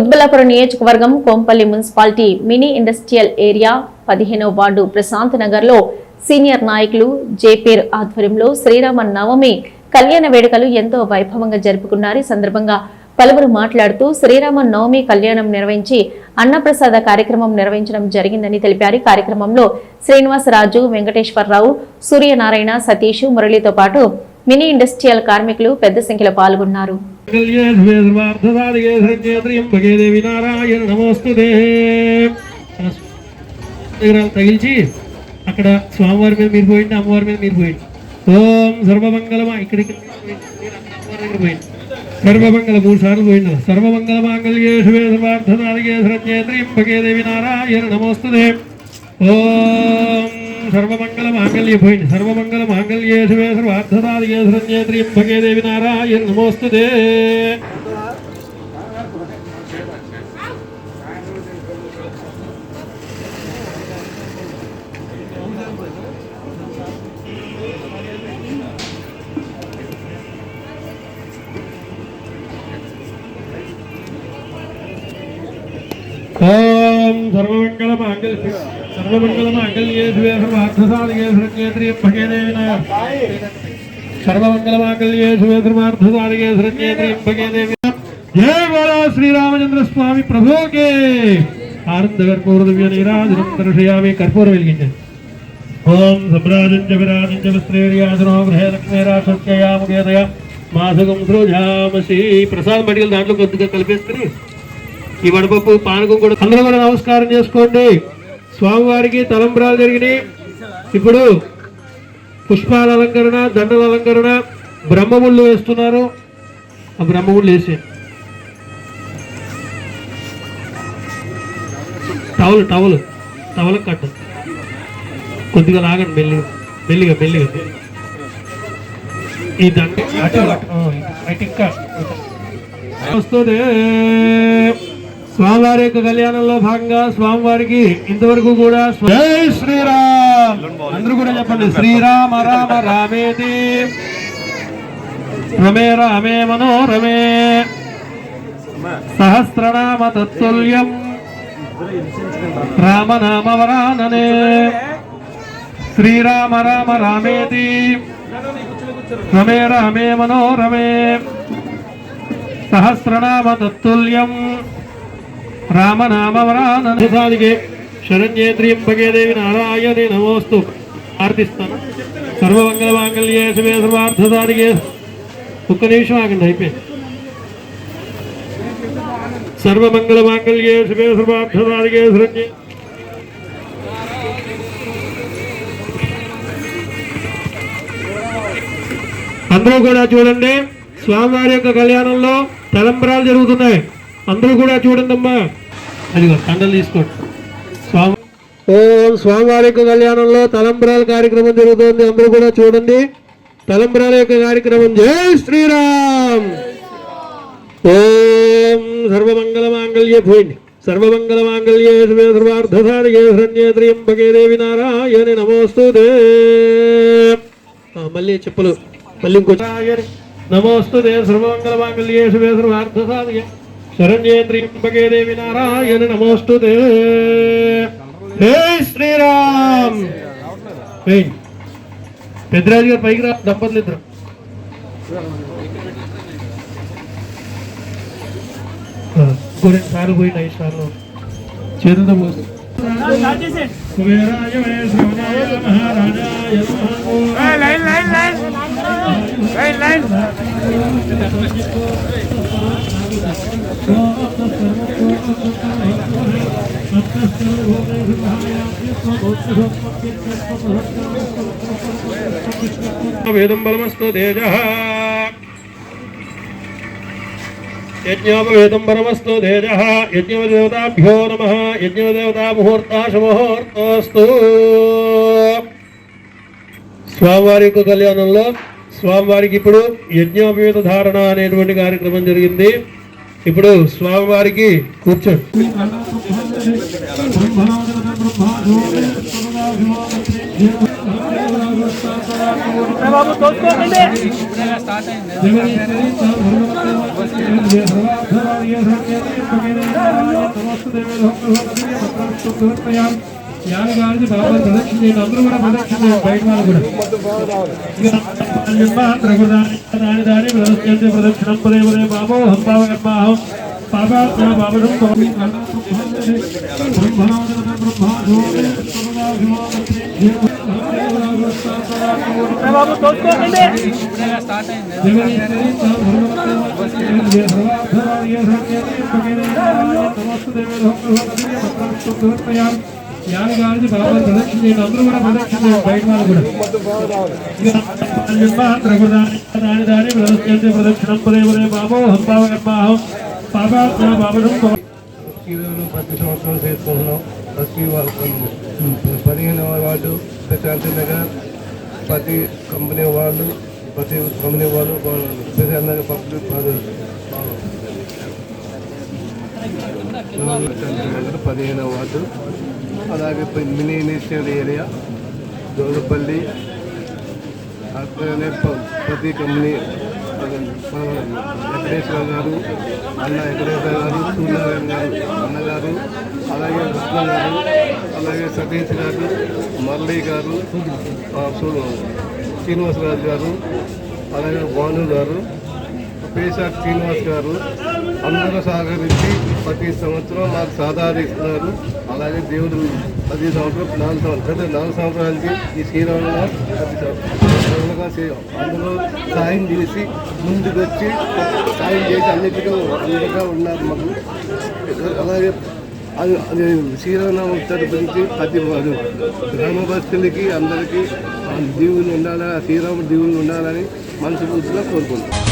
కుత్బలాపురం నియోజకవర్గం Kompally municipality mini industrial area పదిహేనవ ward Prashanth నగర్లో సీనియర్ నాయకులు జేపీర్ ఆధ్వర్యంలో శ్రీరామ నవమి కళ్యాణ వేడుకలు ఎంతో వైభవంగా జరుపుకున్నారు. ఈ సందర్భంగా పలువురు మాట్లాడుతూ శ్రీరామ నవమి కళ్యాణం నిర్వహించి అన్నప్రసాద కార్యక్రమం నిర్వహించడం జరిగిందని తెలిపారు. ఈ కార్యక్రమంలో శ్రీనివాసరాజు వెంకటేశ్వరరావు సూర్యనారాయణ సతీష్ మురళితో పాటు మినీ ఇండస్ట్రియల్ కార్మికులు పెద్ద సంఖ్యలో పాల్గొన్నారు. కళ్యే స్వేర్వార్థసాదిగే సత్యేత్రియంబగే దేవి నారాయణ నమోస్తుతే దగ్గర తగిల్చి అక్కడ స్వామివారి మీద మీరు పోయింది అమ్మవారి మీద మీరు పోయింది ఓం సర్వమంగళమా ఇక్కడికి పోయింది సర్వమంగళ మూడు సార్లు పోయింది సర్వమంగళ మాంగళ్యే శివే సర్వార్థసాదిగే సత్యేత్రియంబగే దేవి నారాయణ నమోస్తుతే. ఓం సర్వమంగళ మాంగళ్య పోయింది సర్వమంగళ మాంగళ్యే శివే సర్వార్థసాదిగే సత్యేత్రియంబగే దేవి నారాయణ నమోస్తుదే ఓం సర్వమంగళ మాంగళ్య జయ శ్రీరామచంద్ర స్వామి ప్రభుకే ఆనంద కర్పూర దివ్య నీరాజనం దర్శయామి కర్పూర వెలిగించండి. ఓం సమ్రాజం చ విరాజం చ విశ్రేర్యాసనో గృహే లక్ష్మీరాక్షస్యయాముగేదయ మాసకం సృజామసి. ప్రసాదం పడిగలు దాంట్లో కొద్దిగా కలిపేసుకుని ఈ వడపప్పు పానకం కూడా అందరూ కూడా నమస్కారం చేసుకోండి. స్వామివారికి తలంబ్రాలు జరిగినాయి. ఇప్పుడు పుష్పాల అలంకరణ దండల అలంకరణ బ్రహ్మముళ్ళు వేస్తున్నారు. ఆ బ్రహ్మముళ్ళు వేసే టవల్ టవల్ టవల్ కట్ట. కొద్దిగా లాగండి మెల్లిగా మెల్లిగా మెల్లిగా. ఈ దండ ఇంకా వస్తుంది. స్వామివారి యొక్క కళ్యాణంలో భాగంగా స్వామివారికి ఇంతవరకు కూడా జై శ్రీరామ్! అందరూ కూడా చెప్పండి. శ్రీరామ రామ రామేది రమే రామే మనోరమే. సహస్రనామ తత్తుల్యం. రామనామ వరాననే శ్రీరామ రామ రామేది రమే రామే మనోరమే. సహస్రనామ తత్తుల్యం. రామనామవరానసాదిగే శరణ్యేత్రియంబగే దేవి నారాయణే నమోస్తు. ప్రార్థిస్తాను సర్వమంగళ మాంగళ్యే శివే సర్వార్థసాదిగే ఒక్క నిమిషం ఆగండి అయిపోయింది. సర్వమంగళ మాంగళ్యే శివే సర్వార్థసాదిగే శరణ్యే. అందరూ కూడా చూడండి స్వామివారి యొక్క కళ్యాణంలో తలంబరాలు జరుగుతున్నాయి. అందరూ కూడా చూడండి అమ్మా. అదిగో కండలు తీసుకోండి. స్వామి ఓం స్వామివారి యొక్క కళ్యాణంలో తలంబరాల కార్యక్రమం జరుగుతుంది. అందరూ కూడా చూడండి. తలంబరాల యొక్క కార్యక్రమం. జై శ్రీరామ్! ఓం సర్వమంగళ మాంగళ్య పోయింది సర్వమంగళ మాంగళ్యే దేవి నారాయణి నమోస్తుతే ఆ, మళ్ళీ చెప్పులు. మళ్ళీ ఇంకో నమోస్తుతే సర్వమంగళ మాంగళ్యే శివే శరణ్యేత్రియంబగే దేవి నారాయణి నమోస్తుతే హే శ్రీరామ్ పెద్దరాజు గారు పైకి రా దంపతులు ఇద్దరు. రెండు సార్లు పోయింది ఐదు సార్లు. చేతులతో పోసి కుబేరాయ మహారాజాయ లైన్ లైన్ వేదం బలమస్తు తేజ యజ్ఞోపవేదం పరమస్తు తేజ యజ్ఞదేవతాభ్యో నమ యజ్ఞదేవతా ముహూర్తాశముహూర్తోస్తు స్వామివారి యొక్క కళ్యాణంలో స్వామివారికి ఇప్పుడు యజ్ఞోపేత ధారణ అనేటువంటి కార్యక్రమం జరిగింది. ఇప్పుడు స్వామివారికి కూర్చోండి. స్టార్ట్ అయింది యాగాది బాబా ప్రదక్షిణ చేయండి అందరూ కూడా ప్రదక్షిణ చేయండి బయట వాళ్ళు కూడా. దాని దాని ప్రదక్షిణ ప్రదక్షిణం పదే పదే బాబో హం బాబా కర్మాహం బాబడం బాబు ప్రదక్షిణ చేయండి. అందరూ కూడా ప్రదక్షిణ చేయండి. బయట వాళ్ళు కూడా. దాని దాని ప్రదక్షిణ ప్రదక్షిణం. పదే పదే బాబో హం బాబా. బాబడం ప్రతి సంవత్సరం చేసుకుంటున్నాం ప్రతి వా- పదిహేను వార్డు ప్రశాంతి నగర్ ప్రతి కంపెనీ వాళ్ళు ప్రతి కంపెనీ వాళ్ళు ప్రశాంతి నగర్ పబ్లిక్ వాళ్ళు. పదిహేను వార్డు అలాగే మినీ ఇండస్ట్రియల్ ఏరియా దోదపల్లి అట్లనే ప్రతి కంపెనీ వెంకటేశ్వర గారు అన్న వెంకటేశ్వర గారు సూర్యనారాయణ గారు అన్నగారు అలాగే కృష్ణ గారు అలాగే సతీష్ గారు మురళీ గారు ఆ, సు- శ్రీనివాసరాజు గారు అలాగే భాను గారు పేషాక్ శ్రీనివాస్ గారు అందరూ సహకరించి ప్రతి సంవత్సరం మాకు సాధారణ ఇస్తున్నారు. అలాగే దేవుడు ప్రతి సంవత్సరం నాలుగు సంవత్సరాలు నాలుగు సంవత్సరాలకి ఈ శ్రీరాములు అందరూ సాయం చేసి ముందుకు వచ్చి సాయం చేసి అన్నిటికీ అండగా ఉన్నారు మాకు. అలాగే అది అది శ్రీరామ తరపునికి ప్రతి గ్రామ భక్తులకి అందరికీ దేవుని దీవులు ఉండాలని ఆ శ్రీరాముడు దీవులు ఉండాలని మనసు పూర్తిగా కోరుకుంటాం